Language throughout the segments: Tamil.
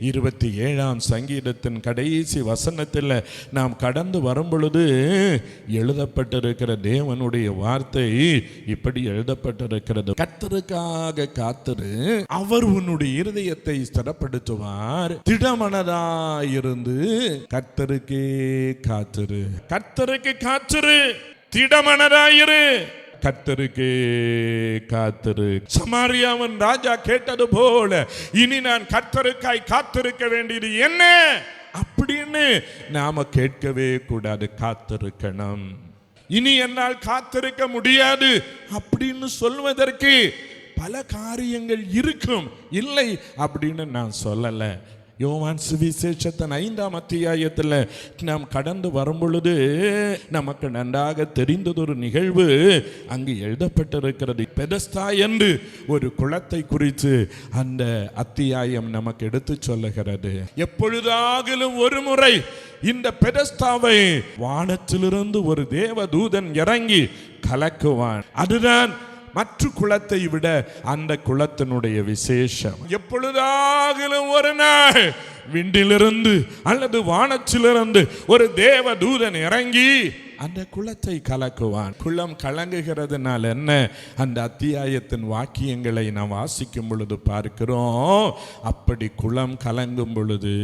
இருபத்தி ஏழாம் சங்கீதத்தின் கடைசி வசனத்தில் நாம் கடந்து வரும் பொழுது எழுதப்பட்டிருக்கிற தேவனுடைய வார்த்தை இப்படி எழுதப்பட்டிருக்கிறது. கத்தருக்காக காத்திரு அவர் உன்னுடைய இருதயத்தை ஸ்திரப்படுத்துவார். திடமனதாயிருந்து கத்தருக்கே காத்திரு. கத்தருக்கு காத்திரு திடமனதாயிரு. கத்தருக்கே காத்திரு. சமாரியாவன் ராஜா கேட்டது போல இனி நான் கத்தருக்காய் காத்திருக்க வேண்டியது என்ன? அப்படின்னு நாம கேட்கவே கூடாது காத்திருக்கணும். இனி என்னால் காத்திருக்க முடியாது அப்படின்னு சொல்வதற்கு பல காரியங்கள் இருக்கும். இல்லை அப்படின்னு நான் சொல்லலை. யோவான் சுவிசேஷத்தின் ஐந்தாம் அத்தியாயத்தில் நாம் கடந்து வரும்பொழுது நமக்கு நன்றாக தெரிந்ததொரு நிகழ்வு அங்கு எழுதப்பட்டிருக்கிறது. பெதஸ்தா என்று ஒரு குளத்தை குறித்து அந்த அத்தியாயம் நமக்கு எடுத்து சொல்லுகிறது. எப்பொழுதாகிலும் ஒரு முறை இந்த பெதஸ்தாவை வானத்திலிருந்து ஒரு தேவதூதன் இறங்கி கலக்குவான். அதுதான் மற்ற குளத்தை விட அந்த குளத்தினுடைய விசேஷம். எப்பொழுதாகிலும் ஒரு நாள் விண்டிலிருந்து அல்லது வானத்திலிருந்து ஒரு தேவ தூதன் இறங்கி அந்த குளத்தை கலக்குவான். குளம் கலங்குகிறதுனால என்ன? அந்த அத்தியாயத்தின் வாக்கியங்களை நாம் வாசிக்கும் பொழுது பார்க்கிறோம். அப்படி குளம் கலங்கும் பொழுது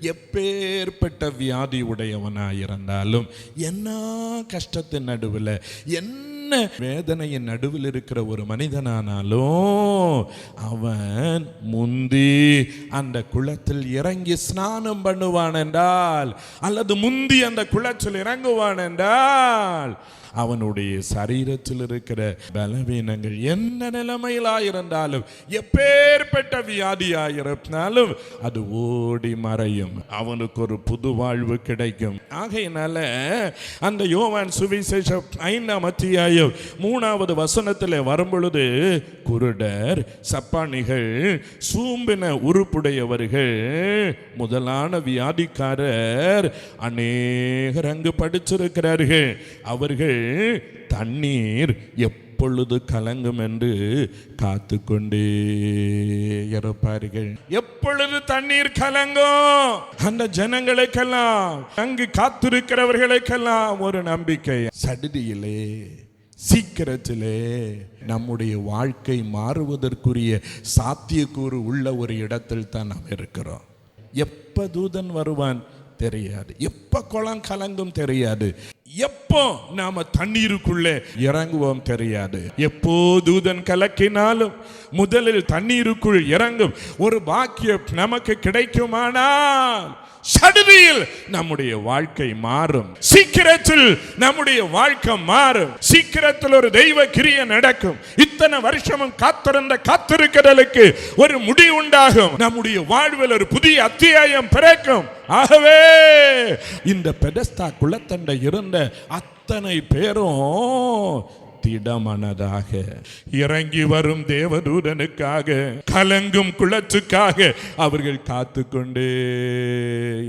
எப்பேற்பட்ட வியாதி உடையவனாயிருந்தாலும் என்ன கஷ்டத்தின் நடுவில் என்ன என்ன? வேதனையின் நடுவில் இருக்கிற ஒரு மனிதனானாலும் அவன் முந்தி அந்த குளத்தில் இறங்கி ஸ்நானம் பண்ணுவான் என்றால் அல்லது முந்தி அந்த குளத்தில் இறங்குவான் என்றால் அவனுடைய சரீரத்தில் இருக்கிற பலவீனங்கள் என்ன நிலைமையிலாயிருந்தாலும் எப்பேற்பட்ட வியாதியாயிருந்தாலும் அது ஓடி மறையும். அவனுக்கு ஒரு புது வாழ்வு கிடைக்கும். ஆகையினால அந்த யோவான் சுவிசேஷம் ஐந்தாம் அத்தியாயம் மூணாவது வசனத்தில் வரும்பொழுது குருடர் சப்பானிகள் சூம்பின உறுப்புடையவர்கள் முதலான வியாதிக்காரர் அநேகர் அங்கு படிச்சிருக்கிறார்கள். அவர்கள் தண்ணீர் எப்பொழுது கலங்கும் என்று காத்து கொண்டே இருப்பார்கள் எப்பொழுது தண்ணீர் கலங்கும்? அந்த ஜனங்களுக்கெல்லாம் அங்கு காத்திருக்கிறவர்களுக்கெல்லாம் ஒரு நம்பிக்கை. சடுதியிலே சீக்கிரத்திலே நம்முடைய வாழ்க்கை மாறுவதற்குரிய சாத்தியக்கூறு உள்ள ஒரு இடத்தில் தான் நாம் இருக்கிறோம். எப்ப தூதன் வருவான்? தெரியாது. எப்ப குளம் கலங்கும்? தெரியாது. எப்போ நாம தண்ணீருக்குள்ளே இறங்குவோம் தெரியாது. எப்போ தூதன் கலக்கினாலும் முதலில் தண்ணீருக்குள் இறங்கும் ஒரு பாக்கியம் நமக்கு கிடைக்குமானால் சடுதியில் நம்முடைய வாழ்க்கை மாறும். சீக்கிரத்தில் நம்முடைய வாழ்க்கை மாறும். சீக்கிரத்தில் ஒரு தெய்வ கிரிய நடக்கும். இத்தனை வருஷமும் காத்திருந்த காத்திருக்கிறதுக்கு ஒரு முடி உண்டாகும் நம்முடைய வாழ்வில் ஒரு புதிய அத்தியாயம் பிறக்கும். ஆகவே இந்த பெடஸ்தா குளத்தண்டை இருந்த அத்தனை பேரும் திடமனதாக இறங்கி வரும் தேவதூதனுக்காக கலங்கும் குளத்துக்காக அவர்கள் காத்து கொண்டே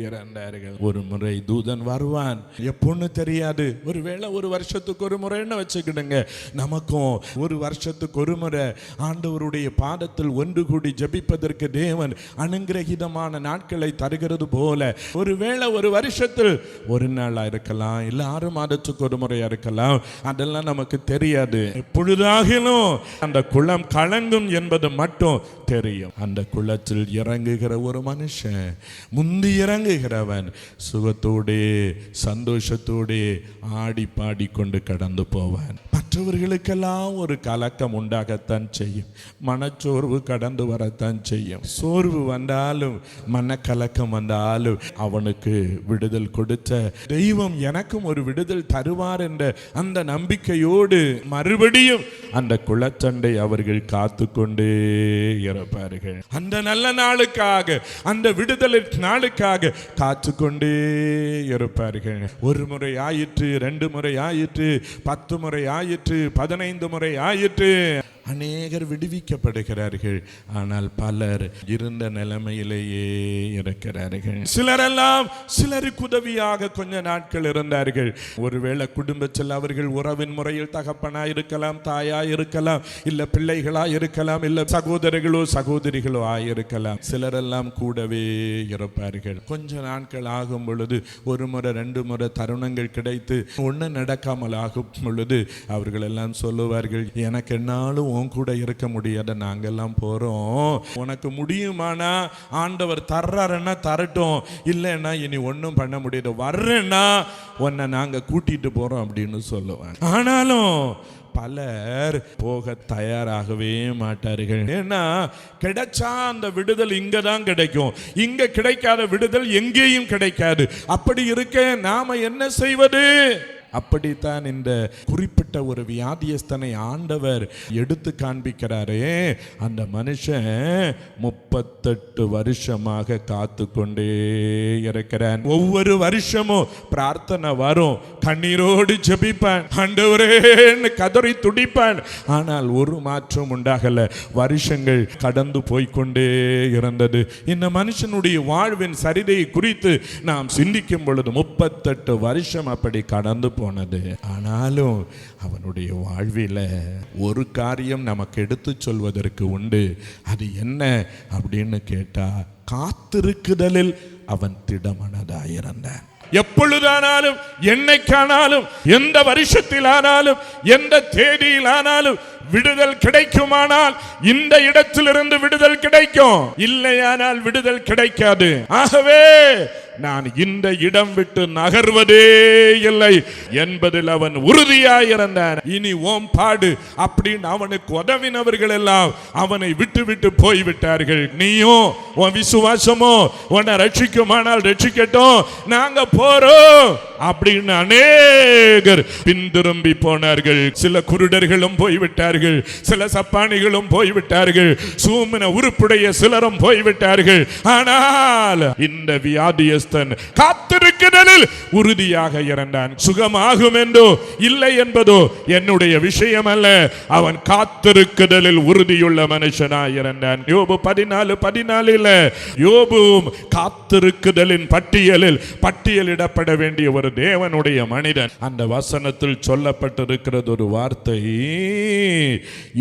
இறந்தார்கள். ஒரு முறை தூதன் வருவான். எப்பொன்னு தெரியாது. ஒருவேளை ஒரு வருஷத்துக்கு ஒரு முறைன்னு வச்சுக்கிடுங்க. நமக்கும் ஒரு வருஷத்துக்கு ஒரு முறை ஆண்டவருடைய பாதத்தில் ஒன்று கூடி ஜபிப்பதற்கு தேவன் அனுங்கிரகிதமான நாட்களை தருகிறது போல ஒருவேளை ஒரு வருஷத்தில் ஒரு நாளா இருக்கலாம் இல்ல ஆறு மாதத்துக்கு ஒரு முறையா இருக்கலாம் அதெல்லாம் நமக்கு தெரியாது. எப்பொழுதாகிலும் அந்த குளம் கலங்கும் என்பது மட்டும் தெரியும். அந்த குளத்தில் இறங்குகிற ஒரு மனுஷன் முந்தி இறங்குகிறவன் சுகத்தோடே சந்தோஷத்தோடே ஆடி பாடி கொண்டு கடந்து போவான். மற்றவர்களுக்கெல்லாம் ஒரு கலக்கம் உண்டாகத்தான் செய்யும். மனச்சோர்வு கடந்து வரத்தான் செய்யும். சோர்வு வந்தாலும் மனக்கலக்கம் வந்தாலும் அவனுக்கு விடுதல் கொடுத்த தெய்வம் எனக்கும் ஒரு விடுதல் தருவார் என்ற அந்த நம்பிக்கையோடு மறுபடியும் அந்த குளச்சண்டை அவர்கள் காத்து கொண்டே இருப்பார்கள். அந்த நல்ல நாளுக்காக அந்த விடுதலை நாளுக்காக காத்து கொண்டே இருப்பார்கள். ஒரு முறை ஆயிற்று ரெண்டு முறை ஆயிற்று பத்து முறை ஆயிற்று பதினைந்து முறை ஆயிற்று. அநேகர் விடுவிக்கப்படுகிறார்கள். ஆனால் பலர் இருந்த நிலைமையிலேயே இருக்கிறார்கள். சிலரெல்லாம் சிலருக்கு உதவியாக கொஞ்ச நாட்கள் இருந்தார்கள். ஒருவேளை குடும்பத்தில் அவர்கள் உறவின் முறையில் தகப்பனா இருக்கலாம் தாயா இருக்கலாம் இல்ல பிள்ளைகளா இருக்கலாம் இல்ல சகோதரர்களோ சகோதரிகளோ ஆயிருக்கலாம். சிலரெல்லாம் கூடவே இருப்பார்கள். கொஞ்ச நாட்கள் ஆகும் பொழுது ஒரு முறை ரெண்டு முறை தருணங்கள் கிடைத்து ஒண்ணு நடக்காமல் ஆகும் பொழுது அவர்கள் எல்லாம் சொல்லுவார்கள் எனக்கு என்னாலும் உன் கூட இருக்க முடியாத நாங்கெல்லாம் போறோம். உனக்கு முடியுமானா? ஆண்டவர் தர்றாருன்னா தரட்டும். இல்லைன்னா இனி ஒன்றும் பண்ண முடியாது. வர்றேன்னா உன்னை நாங்க கூட்டிட்டு போறோம் அப்படின்னு சொல்லுவேன் ஆனாலும் பலர் போக தயாராகவே மாட்டார்கள். ஏன்னா கிடைச்சா அந்த விடுதல் இங்க தான் கிடைக்கும். இங்க கிடைக்காத விடுதல் எங்கேயும் கிடைக்காது. அப்படி இருக்க நாம என்ன செய்வது? அப்படித்தான் இந்த குறிப்பிட்ட ஒரு வியாதியஸ்தனை ஆண்டவர் எடுத்து காண்பிக்கிறாரே. அந்த மனுஷன் முப்பத்தெட்டு வருஷமாக காத்து கொண்டே இருக்கிறான். ஒவ்வொரு வருஷமும் பிரார்த்தனை வரும். கண்ணீரோடு ஜபிப்பான். ஆண்டவரேன்னு கதறி துடிப்பான். ஆனால் ஒரு மாற்றம் உண்டாகல. வருஷங்கள் கடந்து போய்க்கொண்டே இருந்தது. இந்த மனுஷனுடைய வாழ்வின் சரிதையை குறித்து நாம் சிந்திக்கும் பொழுது முப்பத்தெட்டு வருஷம் அப்படி கடந்து போனது. ஆனாலும் அவனுடைய வாழ்வில் ஒரு காரியம் நமக்கு எடுத்து சொல்வதற்கு உண்டு. அது என்ன அப்படின்னு கேட்டால் காத்திருக்குதலில் அவன் திடமனதாயிருந்தான் எப்பொழுதானாலும் என்னைக்கானாலும் எந்த வருஷத்திலானாலும் எந்த தேதியிலானாலும் விடுதல் கிடைக்குமானால் இந்த இடத்திலிருந்து விடுதல் கிடைக்கும். இல்லையானால் விடுதல் கிடைக்காது. ஆகவே நான் இந்த இடம் விட்டு நகர்வதே இல்லை. என்பதில் அவன் உறுதியாயிருந்தான். இனி ஓம் பாடு அப்படின்னு அவனுக்கு உதவினவர்கள் எல்லாம் அவனை விட்டு விட்டு போய்விட்டார்கள். நீயும் உன் விசுவாசமோ உன்னை ரட்சிக்குமானால் ரட்சிக்கட்டும். நாங்க போறோம். அப்படின்னு அநேகர் பின்திரும்பி போனார்கள். சில குருடர்களும் போய்விட்டார்கள். சில சப்பானிகளும் போய்விட்டார்கள். சூமன உருப்புடைய சிலரும் போய்விட்டார்கள். ஆனால் இந்த வியாதியஸ்தன் காத்திருக்குதலில் உறுதியாக இறந்தான். சுகமாகும் என்றோ இல்லை என்பதோ என்னுடைய விஷயம் அல்ல அவன் காத்திருக்குதலில் உறுதியுள்ள மனுஷனா இறந்தான். யோபு பதினாலு பதினாலில் யோபுவும் காத்திருக்குதலின் பட்டியலில் பட்டியலிடப்பட வேண்டிய ஒரு தேவனுடைய மனிதன். அந்த வசனத்தில் சொல்லப்பட்டிருக்கிறது ஒரு வார்த்தை.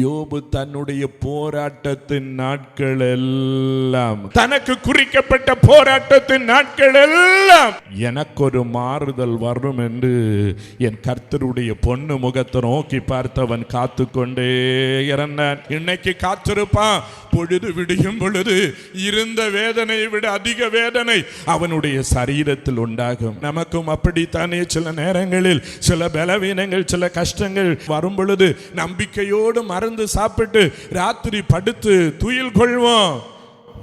யோபு தன்னுடைய போராட்டத்தின் நாட்கள் எல்லாம் தனக்கு குறிக்கப்பட்ட போராட்டத்தின் நாட்கள் எல்லாம் எனக்கு ஒரு மாறுதல் வரும் என்று என் கர்த்தருடைய பொண்ணு முகத்தை நோக்கி பார்த்தவன் காத்து கொண்டே இறந்தான். இன்னைக்கு காத்திருப்பான். பொழுது விடியும் பொழுது இருந்த வேதனையை விட அதிக வேதனை அவனுடைய சரீரத்தில் உண்டாகும். நமக்கும் அப்படி அப்படித்தானே சில நேரங்களில் சில பலவீனங்கள் சில கஷ்டங்கள் வரும் பொழுது நம்பிக்கையோடு மருந்து சாப்பிட்டு ராத்திரி படுத்து துயில் கொள்வோம்.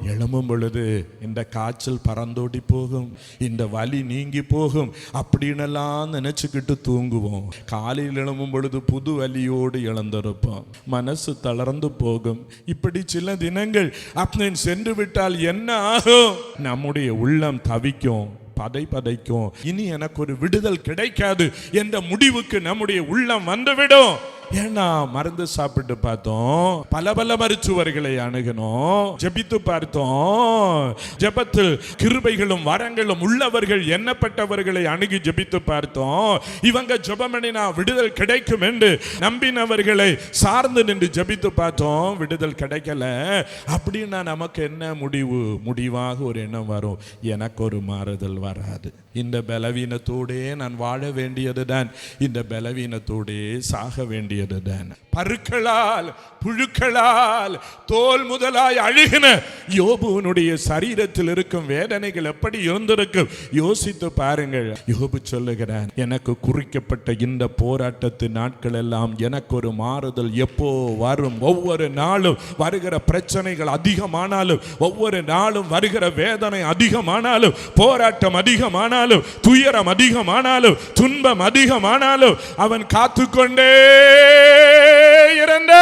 எழும்பும் பொழுது இந்த காய்ச்சல் பறந்தோடி போகும் இந்த வலி நீங்கி போகும் அப்படின்னெல்லாம் நினச்சிக்கிட்டு தூங்குவோம். காலையில் எழும்பும் பொழுது புது வலியோடு இழந்திருப்போம் மனசு தளர்ந்து போகும். இப்படி சில தினங்கள் அப்படின்னு சென்று விட்டால் என்ன ஆகும்? நம்முடைய உள்ளம் தவிக்கும். பதை பதைக்கும் இனி எனக்கு ஒரு விடுதல் கிடைக்காது. என்ற முடிவுக்கு நம்முடைய உள்ளம் வந்துவிடும். ஏன்னா மருந்து சாப்பிட்டு பார்த்தோம். பல பல மருத்துவர்களை அணுகணும் ஜெபித்து பார்த்தோம். ஜபத்தில் கிருபைகளும் வரங்களும் உள்ளவர்கள் எண்ணப்பட்டவர்களை அணுகி ஜெபித்து பார்த்தோம். இவங்க ஜபமணினா விடுதல் கிடைக்கும் என்று நம்பினவர்களை சார்ந்து நின்று ஜெபித்து பார்த்தோம். விடுதல் கிடைக்கல. அப்படின்னா நமக்கு என்ன முடிவு? முடிவாக ஒரு எண்ணம் வரும். எனக்கு ஒரு மாறுதல் வராது. இந்த பலவீனத்தோடே நான் வாழ வேண்டியதுதான் இந்த பலவீனத்தோடே சாக வேண்டியதுதான் பருக்களால் புழுக்களால் தோல் முதலாய் அழுகின யோபுவனுடைய சரீரத்தில் இருக்கும் வேதனைகள் எப்படி இருந்திருக்கும்? யோசித்து பாருங்கள். யோபு சொல்லுகிறான் எனக்கு குறிக்கப்பட்ட இந்த போராட்டத்து நாட்கள் எல்லாம் எனக்கு ஒரு மாறுதல் எப்போ வரும்? ஒவ்வொரு நாளும் வருகிற பிரச்சனைகள் அதிகமானாலும் ஒவ்வொரு நாளும் வருகிற வேதனை அதிகமானாலும் போராட்டம் அதிகமானாலும் துயரம் அதிகமானாலும் துன்பம் அதிகமானாலும் அவன் காத்துக்கொண்டே இருந்த.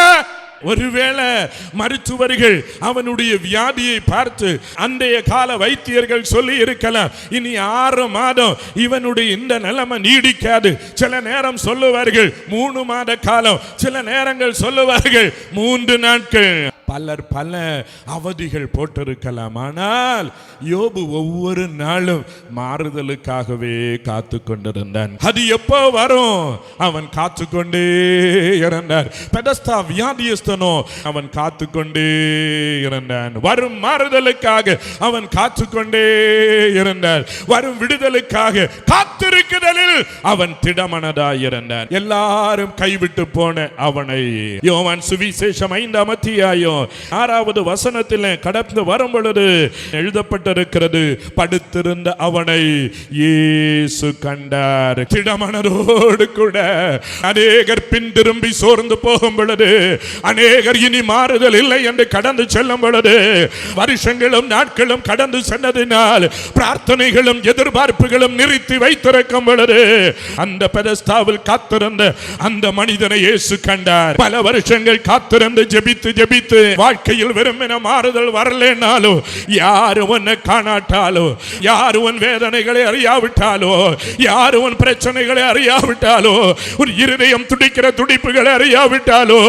ஒருவேளை மருத்துவர்கள் அவனுடைய வியாதியை பார்த்து அன்றைய கால வைத்தியர்கள் சொல்லி இருக்கலாம் இனி ஆறு மாதம் இவனுடைய இந்த நிலைமை நீடிக்காது. சில நேரம் சொல்லுவார்கள் மூணு மாத காலம். சில நேரங்கள் சொல்லுவார்கள் மூன்று நாட்கள். பலர் பல அவதிகள் போட்டிருக்கலாம். ஆனால் யோபு ஒவ்வொரு நாளும் மாறுதலுக்காகவே காத்து கொண்டிருந்தான். அது எப்போ வரும்? அவன் காத்து கொண்டே இருந்தான் பெடஸ்தா வியாதியஸ்தனோ அவன் காத்து கொண்டே இருந்தான். வரும் மாறுதலுக்காக அவன் காத்து கொண்டே இருந்தான் வரும் விடுதலுக்காக காத்திருக்குதலில் அவன் திடமனதாய் இருந்தான். எல்லாரும் கைவிட்டு போன அவனை யோவான் சுவிசேஷம் ஐந்தாம் அத்தியாயம் ஆறாவது வசனத்தில் கடந்து வரும் பொழுது எழுதப்பட்டிருக்கிறது படுத்திருந்த அவனை இயேசு கண்டார். திடமனதோடு கூட அநேகர் பின் திரும்பி சோர்ந்து போகும் பொழுது அநேகர் இனி மாறுதல் இல்லை என்று கடந்து செல்லும் பொழுது வருஷங்களும் நாட்களும் கடந்து சென்றதினால் பிரார்த்தனைகளும் எதிர்பார்ப்புகளும் நிறுத்தி வைத்திருக்கும் பொழுது அந்த பெதஸ்தாவில் காத்திருந்த அந்த மனிதனை இயேசு கண்டார். பல வருஷங்கள் காத்திருந்து ஜெபித்து ஜெபித்து வாழ்க்கையில் வெறுமென மாறுதல் வரலனாலோ யாரு உன்னை காணாட்டாலோ யாரு உன் வேதனைகளை அறியாவிட்டாலோ யாரு உன் பிரச்சனைகளை அறியாவிட்டாலோ உன் இருதயம் துடிக்கிற துடிப்புகளை அறியாவிட்டாலோ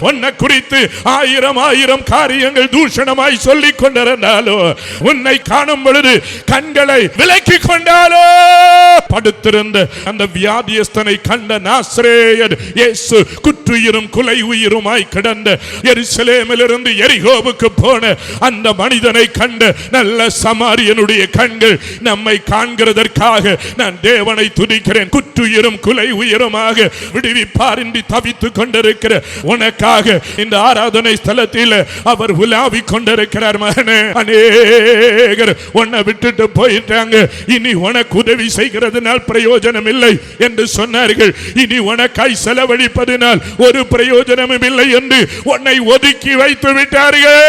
உன்னை குறித்து ஆயிரம் ஆயிரம் காரியங்கள் தூஷணமாய் சொல்லிக் கொண்டிருந்தாலோ உன்னை காணும் பொழுது கண்களை விலக்கி கொண்டாலோ. படுத்திருந்த அந்த வியாதியஸ்தனை கண்ட நாசிரேயர் இயேசு குற்றுயிரும் குலை உயிருமாய் கிடந்த எரிசலேமிலிருந்து எரிகோவுக்கு போன அந்த மனிதனை கண்ட நல்ல சமாரியனுடைய கண்கள் நம்மை காண்கிறதற்காக நான் தேவனை துதிக்கிறேன். குற்றுயிரும் குலை உயிருமாக விடுவிப்பார் என்று தவித்துக் கொண்டிருக்கிற உனக்காக இந்த ஆராதனை ஸ்தலத்தில் அவர் உலாவி கொண்டிருக்கிறார் மகனே. அநேகர் உன்னை விட்டுட்டு போயிட்டாங்க. இனி உனக்கு உதவி செய்கிறது செலவழிப்பதனால் பிரயோஜனம் இல்லை என்று சொன்னார்கள். இனி உனக்காய் செலவழிப்பதனால் ஒரு பிரயோஜனமும் இல்லை என்று உன்னை ஒதுக்கி வைத்து விட்டார்கள்.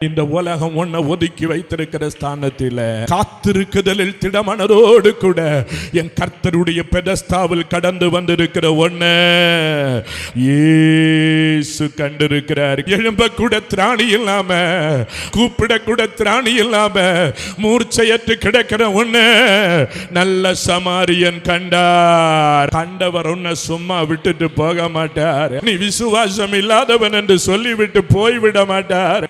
இந்த உலகம் உன்னை ஒதுக்கி வைத்திருக்கிற ஸ்தானத்தில். காத்திருக்குதலில் திடமனதோடு கூட என் கர்த்தருடைய பெதஸ்தாவில் கடந்து வந்திருக்கிற ஒன்று ஏசு கண்டிருக்கிறார். எழும்ப கூட திராணி இல்லாம கூப்பிட கூட திராணி இல்லாம மூர்ச்சையற்று கிடக்கிற ஒண்ணு. நல்ல சமாரியன் கண்டார். கண்டவர் உன்னை சும்மா விட்டுட்டு போக மாட்டார். நீ விசுவாசம் இல்லாதவன் என்று சொல்லிவிட்டு போய்விட மாட்டார்.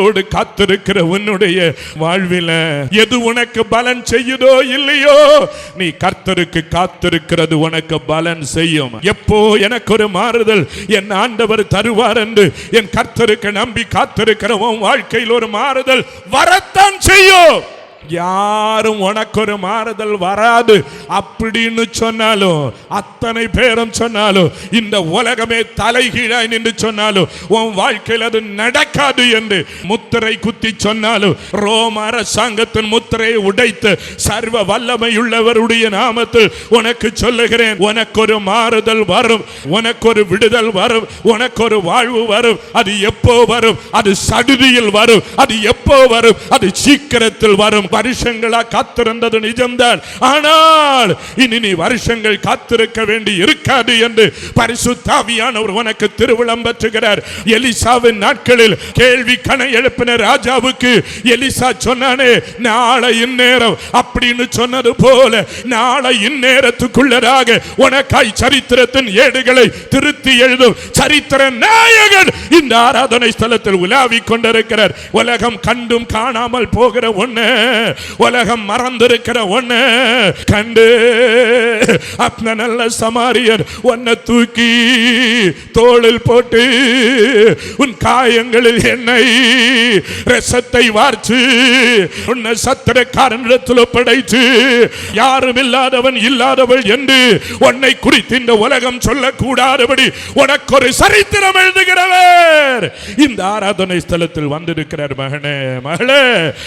திடமனதோடு காத்திருக்கிற உன்னுடைய வாழ்வில எது உனக்கு பலன் செய்யுதோ இல்லையோ? நீ கர்த்தருக்கு காத்திருக்கிறது உனக்கு பலன் செய்யும். எப்போ எனக்கு ஒரு மாறுதல்? என் ஆண்டவர் தருவார் என்று என் கர்த்தருக்கு நம்பி காத்திருக்கிற உன் வாழ்க்கையில் ஒரு மாறுதல் வரத்தான் செய்யும். யாரும் உனக்கு ஒரு மாறுதல் வராது. அப்படின்னு சொன்னாலும் அத்தனை பேரும் சொன்னாலும் இந்த உலகமே தலைகீழாய் நின்று சொன்னாலும் உன் வாழ்க்கையில் அது நடக்காது என்று முத்திரை குத்தி சொன்னாலும் ரோம அரசாங்கத்தின் முத்திரையை உடைத்து சர்வ வல்லமையுள்ளவருடைய நாமத்தில் உனக்கு சொல்லுகிறேன் உனக்கு ஒரு மாறுதல் வரும் உனக்கு ஒரு விடுதல் வரும் உனக்கு ஒரு வாழ்வு வரும் அது எப்போ வரும்? அது சடுதியில் வரும் அது எப்போ வரும்? அது சீக்கிரத்தில் வரும். வருஷங்களா காத்திருந்தது நிஜம்தான். ஆனால் இனி நீ வருஷங்கள் காத்திருக்க வேண்டி இருக்காது என்று பரிசுத்தாவியானவர் உனக்கு திருவிழம் பற்றுகிறார். எலிசாவின் நாட்களில் கேள்வி கண எழுப்பின ராஜாவுக்கு எலிசா சொன்னானே நாளை இந்நேரம் அப்படின்னு சொன்னது போல நாளை இந்நேரத்துக்குள்ளதாக உனக்காய் சரித்திரத்தின் ஏடுகளை திருத்தி எழுதும் சரித்திர நாயகன் இந்த ஆராதனை ஸ்தலத்தில் உலாவிக் கொண்டிருக்கிறார். உலகம் கண்டும் காணாமல் போகிற ஒன்று உலகம் மறந்திருக்கிற ஒண்ணு. கண்டு. அந்த நல்ல சமாரியர் உன்னை தூக்கி தோளில் போட்டு உன் காயங்களில் என்னை ரசத்தை வார்த்து உன்னை சத்திரக்காரனிடத்தில் படைத்து யாரும் இல்லாதவன் இல்லாதவள் என்று உன்னை குறித்து இந்த உலகம் சொல்லக்கூடாதபடி உனக்கு ஒரு சரித்திரம் எழுதுகிறவர். இந்த ஆராதனை ஸ்தலத்தில் வந்திருக்கிறார் மகனே மகளே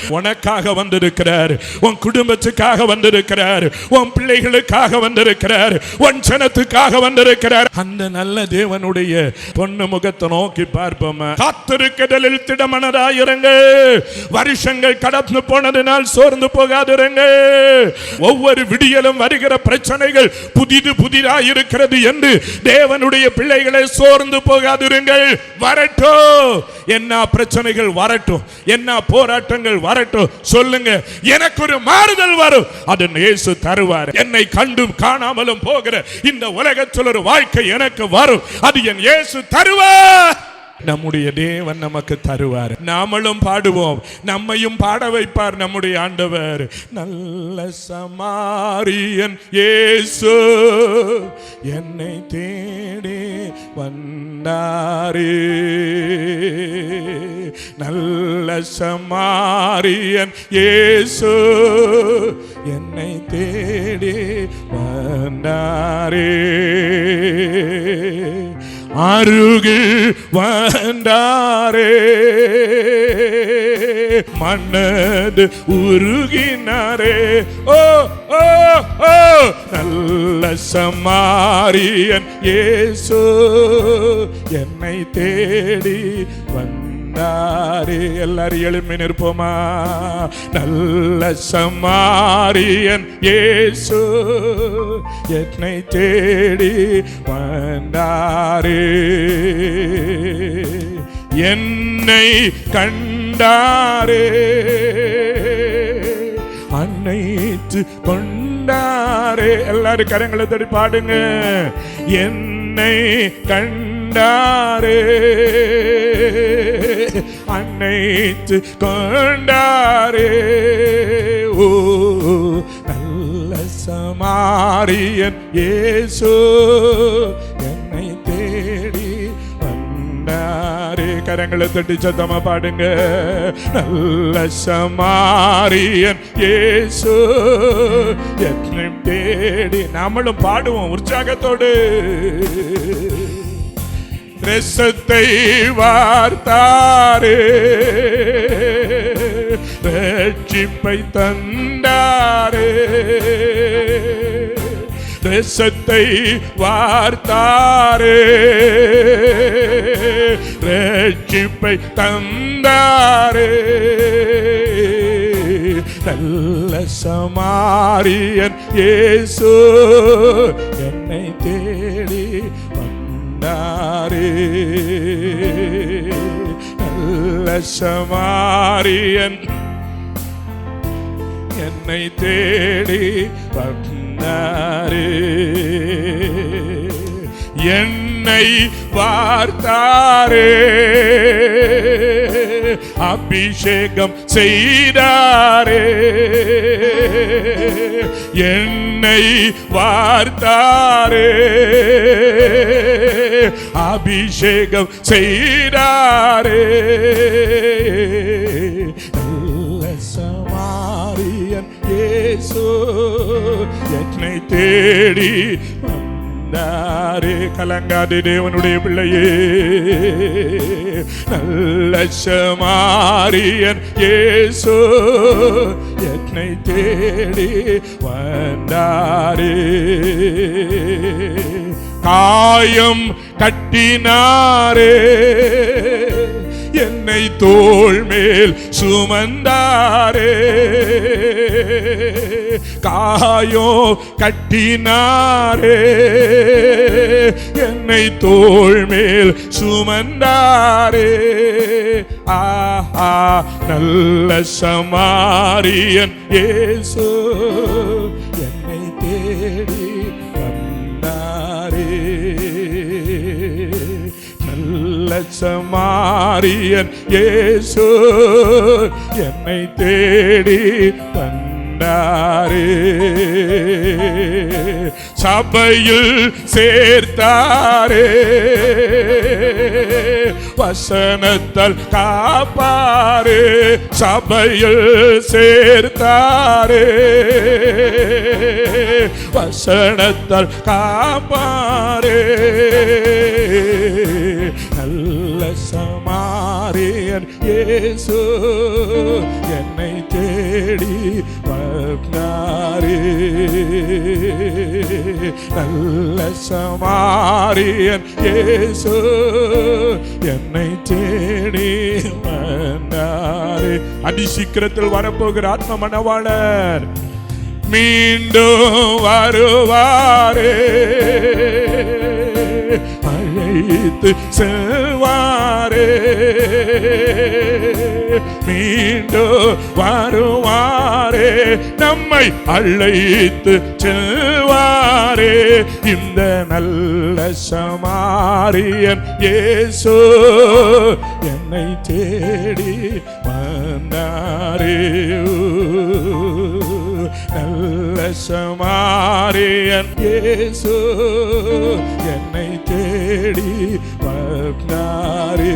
உனக்காக வந்திருக்கிறார் வந்திருக்கிறார். உன் குடும்பத்துக்காக வந்திருக்கிறார். உன் பிள்ளைகளுக்காக வந்திருக்கிறார். உன் ஜனத்துக்காக வந்திருக்கிறார். அந்த நல்ல தேவனுடைய பொண்ணு முகத்தை நோக்கி பார்ப்போம்? காத்திருக்கதலில் திடமனதாயிருங்க வருஷங்கள் கடந்து போனதினால் சோர்ந்து போகாதிருங்க. ஒவ்வொரு விடியலும் வருகிற பிரச்சனைகள் புதிது புதிதாக இருக்கிறது என்று தேவனுடைய பிள்ளைகளை சோர்ந்து போகாதிருங்கள் வரட்டும். என்ன பிரச்சனைகள் வரட்டும். என்ன போராட்டங்கள் வரட்டும். சொல்லுங்க. எனக்கு ஒரு மாறுதல் வரும். அது இயேசு தருவார். என்னை கண்டும் காணாமலும் போகிற இந்த உலகத்தில் ஒரு வாழ்க்கை எனக்கு வரும். அது என் இயேசு தருவார். நம்முடைய தேவன் நமக்கு தருவார். நாமளும் பாடுவோம். நம்மையும் பாட வைப்பார் நம்முடைய ஆண்டவர். நல்ல சமாரியன் ஏசு என்னை தேடி வந்தாரே. நல்ல சமாரியன் ஏசு என்னை தேடி வந்தாரே. அருகில் வந்தாரே. மன்னது உருகினாரே. ஓ ஓ ஓ நல்ல சமாரியன் ஏசோ என்னை தேடி வந்த வந்தாரே எல்லாரும் எழுப்பி நிற்போமா? நல்ல சமாரியன் ஏசு என்னை தேடி வந்தாரே. என்னை கண்டாரே. அன்னைத்து கொண்டாரே. எல்லாரும் கரங்களை தடி பாடுங்க. என்னை கண்டாரே. அனைத்து கொண்டாரே. ஓ நல்ல சமாரியன் இயேசு என்னை தேடி வந்தாரே. கரங்களை தட்டி சத்தமா பாடுங்க. நல்ல சமாரியன் இயேசு என்னை தேடி. நம்மளும் பாடுவோம் உற்சாகத்தோடு. ரசத்தை வார்த்தாரே ரட்சிப்பை தந்தாரே. ரசத்தை வார்த்தாரே. ரட்சிப்பை தந்தாரே. நல்ல சமாரியன் இயேசு என்னை தேடி வந்தாரே நல்ல சமாரியன் என்னை தேடி வந்தாரே. என் என்னை பார்த்தாரே. அபிஷேகம் செய்தாரே. என்னை வார்த்தாரே. அபிஷேகம் செய்தாரே. சமாரியன் ஏசோ என்னை தேடி வந்தாரே கலங்காது தேவனுடைய பிள்ளையே. நல்ல சமாரியன் இயேசு என்னை தேடி வந்தாரே. காயம் கட்டினாரே என்னை தோல் மேல் சுமந்தாரே. காயோ கட்டினாரே. என்னை தோல் மேல் சுமந்தாரே. ஆஹா நல்ல சமாரியன் ஏசு என்னை தேடி வந்தாரே. நல்ல சமாரியன் ஏசு என்னை தேடி வந்த வந்தாரே சபையில் சேர்த்தாரே. வசனத்தால் காப்பாரே. சபையில் சேர்த்தாரே. வசனத்தால் காப்பாரே. என் இயேசு என்னை தேடி வந்தாரே. நல்ல சமாரியன் இயேசு என்னை தேடி வந்தாரே. அதிசீக்கிரத்தில் வரப்போகிற ஆத்ம மணவாளர் மீண்டும் வருவாரே. அழைத்து செல்வாரே. மீண்டும் வருவாரே. நம்மை அழைத்து செல்வாரே. இந்த நல்ல சமாரியன் இயேசு என்னை தேடி வந்தாரே. நல்ல சமாரியன் இயேசு என்னை தேடி வந்தாரே.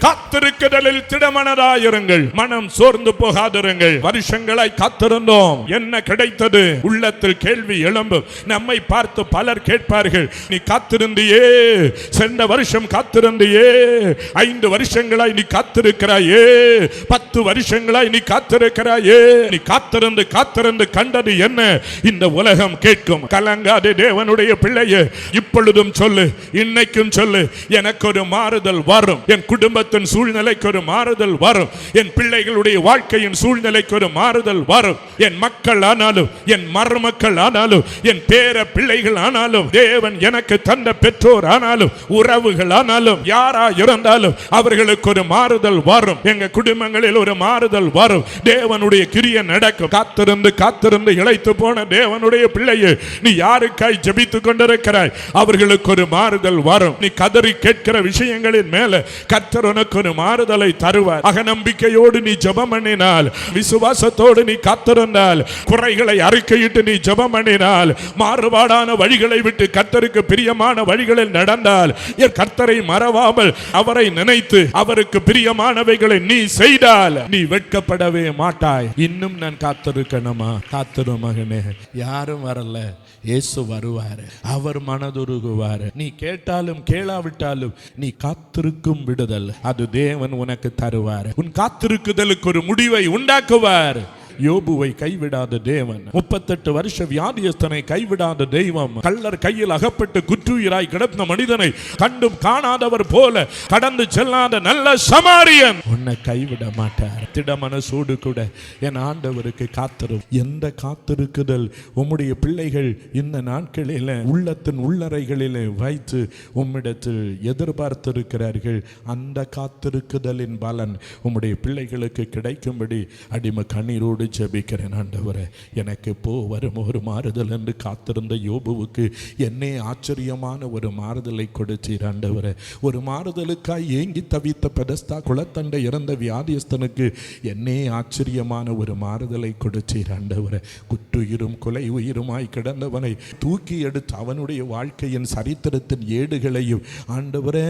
காத்திருக்குதலில் திடமனராயிருங்கள் மனம் சோர்ந்து போகாதிருங்கள். வருஷங்களாய் காத்திருந்தோம். என்ன கிடைத்தது? உள்ளத்தில் கேள்வி எழும்பும் நம்மை பார்த்து பலர் கேட்பார்கள். நீ காத்திருந்தியே. சென்ற வருஷம் காத்திருந்தியே. ஐந்து வருஷங்களாய் நீ காத்திருக்கிறாயே. பத்து வருஷங்களாய் நீ காத்திருக்கிறாயே. நீ காத்திருந்து காத்திருந்து கண்டது என்ன? இந்த உலகம் கேட்கும். கலங்காதே தேவனுடைய பிள்ளையே. இப்பொழுதும் சொல்லு இன்னைக்கும் சொல்லு. எனக்கு ஒரு மாறுதல் வரும். என் குடும்பத்தின் சூழ்நிலைக்கு ஒரு மாறுதல் வரும். என் பிள்ளைகளுடைய வாழ்க்கையின் சூழ்நிலைக்கு ஒரு மாறுதல் வரும். என் மக்கள் ஆனாலும் என் மருமக்கள் ஆனாலும் என் பேர பிள்ளைகள் ஆனாலும் தேவன் எனக்கு தந்த பெற்றோர் ஆனாலும் உறவுகள் ஆனாலும் யாரா இருந்தாலும் அவர்களுக்கு ஒரு மாறுதல் வரும். எங்க குடும்பங்களில் ஒரு மாறுதல் வரும். தேவனுடைய கிரிய நடக்கும். காத்திருந்து காத்திருந்து இழைத்து போன தேவனுடைய பிள்ளையே நீ யாருக்காய் ஜபித்து கொண்டிருக்கிறாய்? அவர்களுக்கு ஒரு மாறுதல் வரும். நீ கதறி கேட்கிற விஷயங்களின் மேல கத்தர் உனக்கு ஒரு மாறுதலை தருவார். அகநம்பிக்கையோடு நீ ஜெபம் பண்ணினால் விசுவாசத்தோடு நீ காத்திருந்தால் குறைகளை அறிக்கையிட்டு நீ ஜெபம் பண்ணினால் மாறுபாடான வழிகளை விட்டு கர்த்தருக்கு பிரியமான வழிகளில் நடந்தால் என் கர்த்தரை மறவாமல் அவரை நினைத்து அவருக்கு பிரியமானவைகளை நீ செய்தால் நீ வெட்கப்படவே மாட்டாய். இன்னும் நான் காத்திருக்கணுமா? காத்திரு மகனே. யாரும் வரல. இயேசு வருவாரு. அவர் மனதுருகுவாரு. நீ கேட்டாலும் கேளாவிட்டாலும் நீ காத்திருக்கும் விடுதல். அது தேவன் உனக்கு தருவார். உன் காத்திருக்குதலுக்கு ஒரு முடிவை உண்டாக்குவார். யோபுவை கைவிடாத தேவன். முப்பத்தெட்டு வருஷ வியாதியஸ்தனை கைவிடாத தெய்வம். கள்ளர் கையில் அகப்பட்டு குற்றுயிராய் கிடந்த மனிதனை கண்டும் காணாதவர் போல கடந்து செல்லாத நல்ல சமாரியன். உன்னை கைவிட மாட்டார். திடமனசோடு கூட என் ஆண்டவருக்கு காத்திரும். எந்த காத்திருக்குதல்? உம்முடைய பிள்ளைகள் இந்த நாட்களில் உள்ளத்தின் உள்ளறைகளிலே வைத்து உம்மிடத்தில் எதிர்பார்த்திருக்கிறார்கள். அந்த காத்திருக்குதலின் பலன் உம்முடைய பிள்ளைகளுக்கு கிடைக்கும்படி அடிமை கண்ணீரோடு ஜெபிக்கிறேன் ஆண்டவரே. எனக்கு போ வரும் ஒரு மாறுதல் என்று காத்திருந்த யோபுவுக்கு என்னே ஆச்சரியமான ஒரு மாறுதலை கொடுத்தீர் ஆண்டவரே. ஒரு மாறுதலுக்காய் ஏங்கி தவித்த பெடஸ்தா குளத்தண்டை இறந்த வியாதியஸ்தனுக்கு என்னே ஆச்சரியமான ஒரு மாறுதலை கொடுத்தீர் ஆண்டவரே. குற்றுயிரும் கொலை உயிருமாய் கிடந்தவனை தூக்கி எடுத்து அவனுடைய வாழ்க்கையின் சரித்திரத்தின் ஏடுகளையும் ஆண்டவரே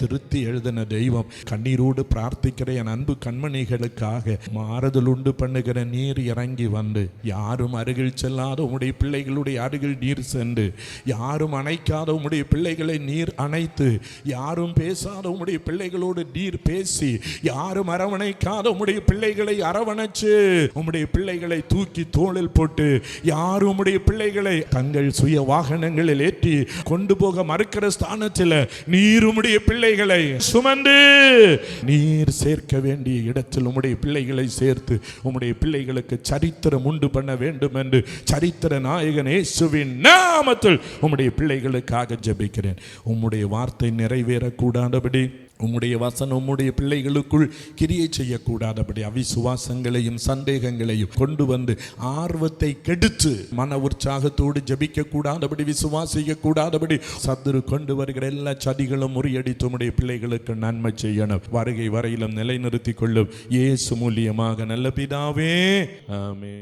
திருத்தி எழுதின தெய்வம். கண்ணீரோடு பிரார்த்திக்கிற என் அன்பு கண்மணிகளுக்காக மாறுதல் உண்டு பண்ணுகிறேன் நீர் இறங்கி வந்து யாரும் அருகில் செல்லாத உம்முடைய பிள்ளைகளுடைய அருகில் நீர் சென்று யாரும் அணைக்காத உம்முடைய பிள்ளைகளை நீர் அணைத்து யாரும் பேசாத உம்முடைய பிள்ளைகளோடு நீர் பேசி யாரும் அரவணைக்காத உம்முடைய பிள்ளைகளை அரவணைச்சு உம்முடைய பிள்ளைகளை தூக்கி தோளில் போட்டு யாரும் உம்முடைய பிள்ளைகளை தங்கள் சுய வாகனங்களில் ஏற்றி கொண்டு போக மறுக்கிற ஸ்தானத்தில் நீர் உம்முடைய பிள்ளைகளை சுமந்து நீர் சேர்க்க வேண்டிய இடத்தில் உம்முடைய பிள்ளைகளை சேர்த்து உம்முடைய பிள்ளைகளுக்கு சரித்திரம் உண்டு பண்ண வேண்டும் என்று சரித்திர நாயகன் இயேசுவின் நாமத்தில் உம்முடைய பிள்ளைகளுக்காக ஜெபிக்கிறேன். உம்முடைய வார்த்தை நிறைவேறக்கூடாதபடி உம்முடைய வசனம் உம்முடைய பிள்ளைகளுக்குள் கிரியை செய்யக்கூடாதபடி அவிசுவாசங்களையும் சந்தேகங்களையும் கொண்டு வந்து ஆர்வத்தை கெடுத்து மன உற்சாகத்தோடு ஜபிக்க கூடாதபடி விசுவாசிக்க கூடாதபடி சத்துரு கொண்டு வருகிற எல்லா சதிகளும் முறியடித்து உம்முடைய பிள்ளைகளுக்கு நன்மை செய்யணும். வருகை வரையிலும் நிலைநிறுத்திக் கொள்ளும். இயேசு மூலியமாக நல்ல பிதாவே. ஆமே